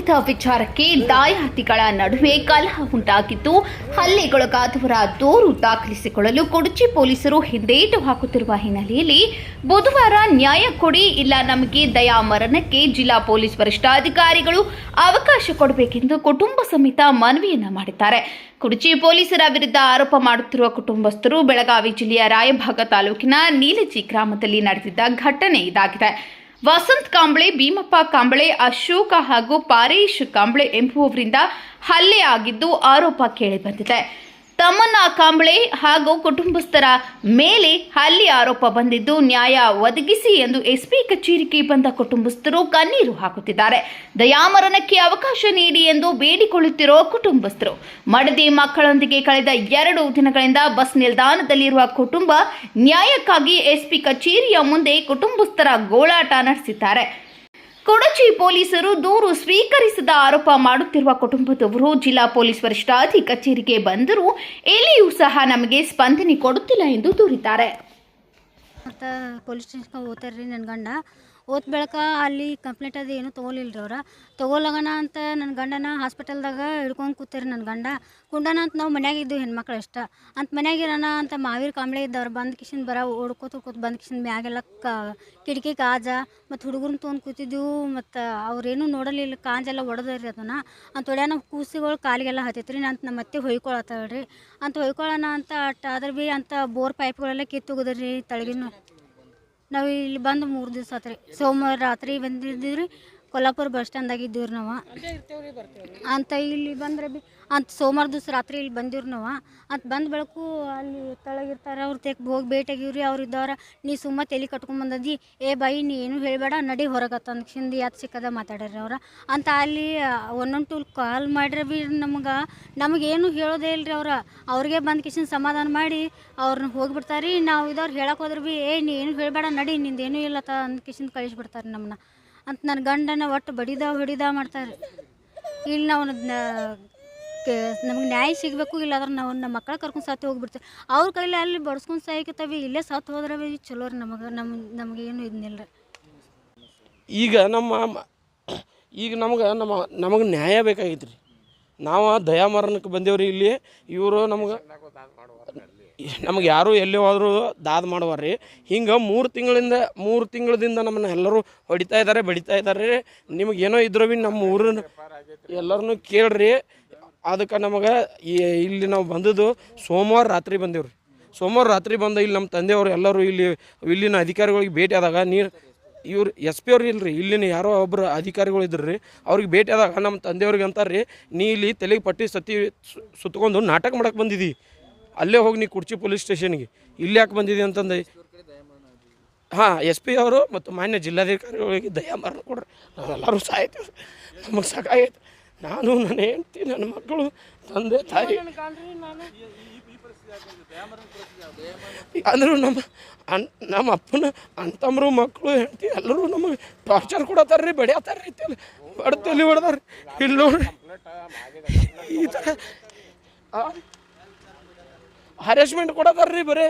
ಸಂಬಂಧಿತ ವಿಚಾರಕ್ಕೆ ದಾಯಾತಿಗಳ ನಡುವೆ ಕಲಹ ಉಂಟಾಗಿದ್ದು, ಹಲ್ಲೆಗೊಳಗಾದವರ ದೂರು ದಾಖಲಿಸಿಕೊಳ್ಳಲು ಕೊಡಚಿ ಪೊಲೀಸರು ಹಿಂದೇಟು ಹಾಕುತ್ತಿರುವ ಹಿನ್ನೆಲೆಯಲ್ಲಿ ಬುಧವಾರ ನ್ಯಾಯ ಕೊಡಿ ಇಲ್ಲ ನಮಗೆ ದಯಾ ಮರಣಕ್ಕೆ ಜಿಲ್ಲಾ ಪೊಲೀಸ್ ವರಿಷ್ಠಾಧಿಕಾರಿಗಳು ಅವಕಾಶ ಕೊಡಬೇಕೆಂದು ಕುಟುಂಬ ಸಮೇತ ಮನವಿಯನ್ನ ಮಾಡಿದ್ದಾರೆ. ಕುಡಚಿ ಪೊಲೀಸರ ವಿರುದ್ಧ ಆರೋಪ ಮಾಡುತ್ತಿರುವ ಕುಟುಂಬಸ್ಥರು ಬೆಳಗಾವಿ ಜಿಲ್ಲೆಯ ರಾಯಭಾಗ ತಾಲೂಕಿನ ನೀಲಜಿ ಗ್ರಾಮದಲ್ಲಿ ನಡೆದಿದ್ದ ಘಟನೆ ಇದಾಗಿದೆ. ವಸಂತ್ ಕಾಂಬ್ಳೆ ಭೀಮಪ್ಪ ಕಾಂಬ್ಳೆ ಅಶೋಕ ಹಾಗೂ ಪಾರೇಶ್ ಕಾಂಬ್ಳೆ ಎಂಬುವವರಿಂದ ಹಲ್ಲೆ ಆಗಿದ್ದು ಆರೋಪ ಕೇಳಿಬಂದಿದೆ ತಮ್ಮನ್ನ ಕಾಂಬಳೆ ಹಾಗೂ ಕುಟುಂಬಸ್ಥರ ಮೇಲೆ ಹಲ್ಲಿ ಆರೋಪ ಬಂದಿದ್ದು, ನ್ಯಾಯ ಒದಗಿಸಿ ಎಂದು ಎಸ್ಪಿ ಕಚೇರಿಗೆ ಬಂದ ಕುಟುಂಬಸ್ಥರು ಕಣ್ಣೀರು ಹಾಕುತ್ತಿದ್ದಾರೆ. ದಯಾಮರಣಕ್ಕೆ ಅವಕಾಶ ನೀಡಿ ಎಂದು ಬೇಡಿಕೊಳ್ಳುತ್ತಿರುವ ಕುಟುಂಬಸ್ಥರು. ಮಡದಿ ಮಕ್ಕಳೊಂದಿಗೆ ಕಳೆದ ಎರಡು ದಿನಗಳಿಂದ ಬಸ್ ನಿಲ್ದಾಣದಲ್ಲಿರುವ ಕುಟುಂಬ ನ್ಯಾಯಕ್ಕಾಗಿ ಎಸ್ಪಿ ಕಚೇರಿಯ ಮುಂದೆ ಕುಟುಂಬಸ್ಥರ ಗೋಳಾಟ ನಡೆಸಿದ್ದಾರೆ. ಕೊಡಚಿ ಪೊಲೀಸರು ದೂರು ಸ್ವೀಕರಿಸದ ಆರೋಪ ಮಾಡುತ್ತಿರುವ ಕುಟುಂಬದವರು ಜಿಲ್ಲಾ ಪೊಲೀಸ್ ವರಿಷ್ಠಾಧಿ ಕಚೇರಿಗೆ ಬಂದರೂ ಎಲ್ಲಿಯೂ ಸಹ ನಮಗೆ ಸ್ಪಂದನೆ ಕೊಡುತ್ತಿಲ್ಲ ಎಂದು ದೂರಿದ್ದಾರೆ. ಪೊಲೀಸ್ ಸ್ಟೇಷನ್ಗೆ ಹೋಗ್ತಾರೆ ರೀ ನನ್ನ ಗಂಡ. ಓದ್ ಬೆಳಕ ಅಲ್ಲಿ ಕಂಪ್ಲೇಂಟ್ ಅದು ಏನೂ ತೊಗೊಲಿಲ್ಲ ರೀ ಅವ್ರು. ತೊಗೊಲಗನ ಅಂತ ನನ್ನ ಗಂಡನ ಹಾಸ್ಪಿಟಲ್ದಾಗ ಹಿಡ್ಕೊಂಡು ಕೂತಾರೆ ನನ್ನ ಗಂಡ. ಕುಂಡನ ಅಂತ ನಾವು ಮನ್ಯಾಗ ಇದ್ದು ಹೆಣ್ಮಕ್ಳು ಅಷ್ಟ. ಅಂತ ಮನ್ಯಾಗಿರೋಣ ಅಂತ ಮಾವೀರ ಕಾಂಬ್ಳೆ ಇದ್ದವ್ರು ಬಂದ ಕಿಶನ್ ಬರ ಓಡ್ಕೋತ ಓಡ್ಕೋತ ಬಂದ ಕಿಶನ್ ಮ್ಯಾಗೆಲ್ಲ ಕ ಕಿಟಕಿ ಕಾಜ ಮತ್ತು ಹುಡುಗರನ್ನ ತೊಗೊಂಡು ಕೂತಿದ್ದೆವು ಮತ್ತು ಅವ್ರೇನು ನೋಡಲಿಲ್ಲ ಕಾಂಜೆಲ್ಲ ಒಡೆದ್ರಿ ಅದನ್ನು. ಅಂತ ಒಡ್ಯಾನ ಕೂಸಿಗಳು ಕಾಲಿಗೆಲ್ಲ ಹತ್ತೈತ್ರಿ ಅಂತ ನಮ್ಮ ಅತ್ತೆ ಹೊಯ್ಕೊಳತ್ತಳ್ರಿ ಅಂತ ಹೊಯ್ಕೊಳ್ಳೋಣ ಅಂತ ಅಟ್ ಆದ್ರೆ ಭೀ ಅಂತ ಬೋರ್ ಪೈಪ್ಗಳೆಲ್ಲ ಕಿತ್ತುಗುದ್ರಿ ತಳಗಿನ. ನಾವು ಇಲ್ಲಿ ಬಂದು ಮೂರು ದಿವಸ ಆತ್ರಿ. ಸೋಮವಾರ ರಾತ್ರಿ ಬಂದಿದ್ದೀವಿ ಕೊಲ್ಲಾಪುರ ಬಸ್ ಸ್ಟ್ಯಾಂಡ್ದಾಗ ಇದ್ದೀವಿ ರೀ ನಾವು. ಅಂತ ಇಲ್ಲಿ ಬಂದ್ರೆ ಬಿ, ಅಂತ ಸೋಮವಾರ ದಿವಸ ರಾತ್ರಿ ಇಲ್ಲಿ ಬಂದಿವ್ರಿ ನಾವು. ಅಂತ ಬಂದ ಬೆಳಕು ಅಲ್ಲಿ ತಳಗಿರ್ತಾರೆ, ಅವ್ರು ತೆಗ್ ಹೋಗಿ ಭೇಟಿಯಾಗಿವ್ರಿ, ಅವ್ರು ಇದ್ದವ್ರ, ನೀ ಸುಮ್ಮ ತಲೆ ಕಟ್ಕೊಂಡ್ ಬಂದದಿ, ಏ ಬಾಯಿ ನೀ ಏನು ಹೇಳಬೇಡ, ನಡಿ ಹೊರಗೆ ಹಿಂದಿ ಯಾತ್ ಸಿಕ್ಕದ ಮಾತಾಡ್ರಿ ಅವ್ರ. ಅಂತ ಅಲ್ಲಿ ಒಂದೊಂದು ಟೂಲ್ ಕಾಲ್ ಮಾಡ್ರೆ ಬಿ ನಮ್ಗೆ ನಮಗೇನು ಹೇಳೋದೇ ಇಲ್ರಿ ಅವ್ರ. ಅವ್ರಿಗೆ ಬಂದ ಕಿಶನ್ ಸಮಾಧಾನ ಮಾಡಿ ಅವ್ರನ್ನ ಹೋಗಿಬಿಡ್ತಾರೆ. ನಾವು ಇದ್ದವ್ರು ಹೇಳಕ್ಕೆ ಹೋದ್ರೆ ಬಿ, ಏ ನೀ ಏನು ಹೇಳಬೇಡ, ನಡಿ ನಿಂದೇನು ಇಲ್ಲ ಅಂತ ಅಂದ್ ಕಿಶನ್ ಕಳಿಸ್ಬಿಡ್ತಾರೆ ನಮ್ಮನ್ನ ಅಂತ ನನ್ನ ಗಂಡನ ಒಟ್ಟು ಬಡಿದ ಹೊಡಿದ ಮಾಡ್ತಾರೆ. ಇಲ್ಲಿ ನಾವು ನಮ್ಗೆ ನ್ಯಾಯ ಸಿಗಬೇಕು, ಇಲ್ಲಾದ್ರೆ ನಾವು ನಮ್ಮ ಮಕ್ಕಳ ಕರ್ಕೊಂಡು ಸತ್ತು ಹೋಗ್ಬಿಡ್ತೀವಿ. ಅವ್ರ ಕೈಲಿ ಅಲ್ಲಿ ಬಡ್ಸ್ಕೊಂಡು ಸಾಯ್ಕತ್ತವಿ, ಇಲ್ಲೇ ಸತ್ತು ಹೋದ್ರೆ ಚಲೋ ರೀ ನಮಗೆ ನಮ್ಮ ನಮಗೇನು ಇದನ್ನಿಲ್ಲ ಈಗ ನಮ್ಮ, ಈಗ ನಮ್ಗೆ, ನಮ್ಮ, ನಮಗೆ ನ್ಯಾಯ ಬೇಕಾಗಿತ್ತು ರೀ ನಾವು ದಯಾಮರಣಕ್ಕೆ ಬಂದೇವ್ರಿ ಇಲ್ಲಿ, ಇವರು ನಮ್ಗೆ ನಮ್ಗೆ ಯಾರು ಎಲ್ಲಿ ಹೋದರೂ ದಾದ ಮಾಡುವಾರ್ರಿ ಹಿಂಗೆ ಮೂರು ತಿಂಗಳಿಂದ, ಮೂರು ತಿಂಗಳದಿಂದ ನಮ್ಮನ್ನು ಎಲ್ಲರೂ ಹೊಡಿತಾ ಇದ್ದಾರೆ ಬಡಿತಾ ಇದ್ದಾರೆ ನಿಮ್ಗೆ ಏನೋ ಇದ್ರೂ ಭೀ ನಮ್ಮ ಊರನ್ನ ಎಲ್ಲರನ್ನೂ ಕೇಳ್ರಿ. ಅದಕ್ಕೆ ನಮಗೆ ಇಲ್ಲಿ ನಾವು ಬಂದದ್ದು ಸೋಮವಾರ ರಾತ್ರಿ ಬಂದೇವ್ರಿ. ಸೋಮವಾರ ರಾತ್ರಿ ಬಂದ ಇಲ್ಲಿ ನಮ್ಮ ತಂದೆಯವರು ಎಲ್ಲರೂ ಇಲ್ಲಿ, ಇಲ್ಲಿನ ಅಧಿಕಾರಿಗಳಿಗೆ ಭೇಟಿ ಆದಾಗ ನೀರು, ಇವ್ರು ಎಸ್ ಪಿ ಅವ್ರು ಇಲ್ರಿ, ಇಲ್ಲಿನ ಯಾರೋ ಒಬ್ಬರು ಅಧಿಕಾರಿಗಳು ಇದ್ರು ರೀ. ಅವ್ರಿಗೆ ಭೇಟಿ ಆದಾಗ ನಮ್ಮ ತಂದೆಯವ್ರಿಗೆ ಅಂತಾರೆ ರೀ ನೀ ಇಲ್ಲಿ ತಲೆಗೆ ಪಟ್ಟಿ ಸತಿ ಸುತ್ತಕೊಂಡು ನಾಟಕ ಮಾಡಕ್ಕೆ ಬಂದಿದ್ದಿ ಅಲ್ಲೇ ಹೋಗಿ ನೀ ಕುರ್ಚಿ ಪೊಲೀಸ್ ಸ್ಟೇಷನ್ಗೆ. ಇಲ್ಲಿ ಯಾಕೆ ಬಂದಿದೆ ಅಂತಂದು. ಹಾಂ, ಎಸ್ ಪಿ ಅವರು ಮತ್ತು ಮಾನ್ಯ ಜಿಲ್ಲಾಧಿಕಾರಿಗಳಿಗೆ ದಯಾಮರಣ ಕೊಡ್ರಿ. ನಾವೆಲ್ಲರೂ ಸಾಯ್ತೀವಿ ನಮಗೆ ಸಾಕಾಗೈತೆ ನಾನು ನನ್ನ ಹೆಂಡ್ತಿ, ನನ್ನ ಮಕ್ಕಳು, ತಂದೆ, ತಾಯಿ. ಅಂದರೂ ನಮ್ಮ ಅನ್, ನಮ್ಮ ಅಪ್ಪನ ಅಂತಮ್ರು ಮಕ್ಕಳು, ಹೆಂಡತಿ ಎಲ್ಲರೂ ನಮಗೆ ಟಾರ್ಚರ್ ಕೊಡತ್ತಾರ ರೀ ಬಡಿಯತ್ತಾರ ರೀ ತಲೆ ರೀ ಇಲ್ಲಿ ನೋಡ್ರಿ. ಈ ಥರ ಹರಾಸ್ಮೆಂಟ್ ಕೊಡತ್ತಾರ ರೀ ಬರೀ.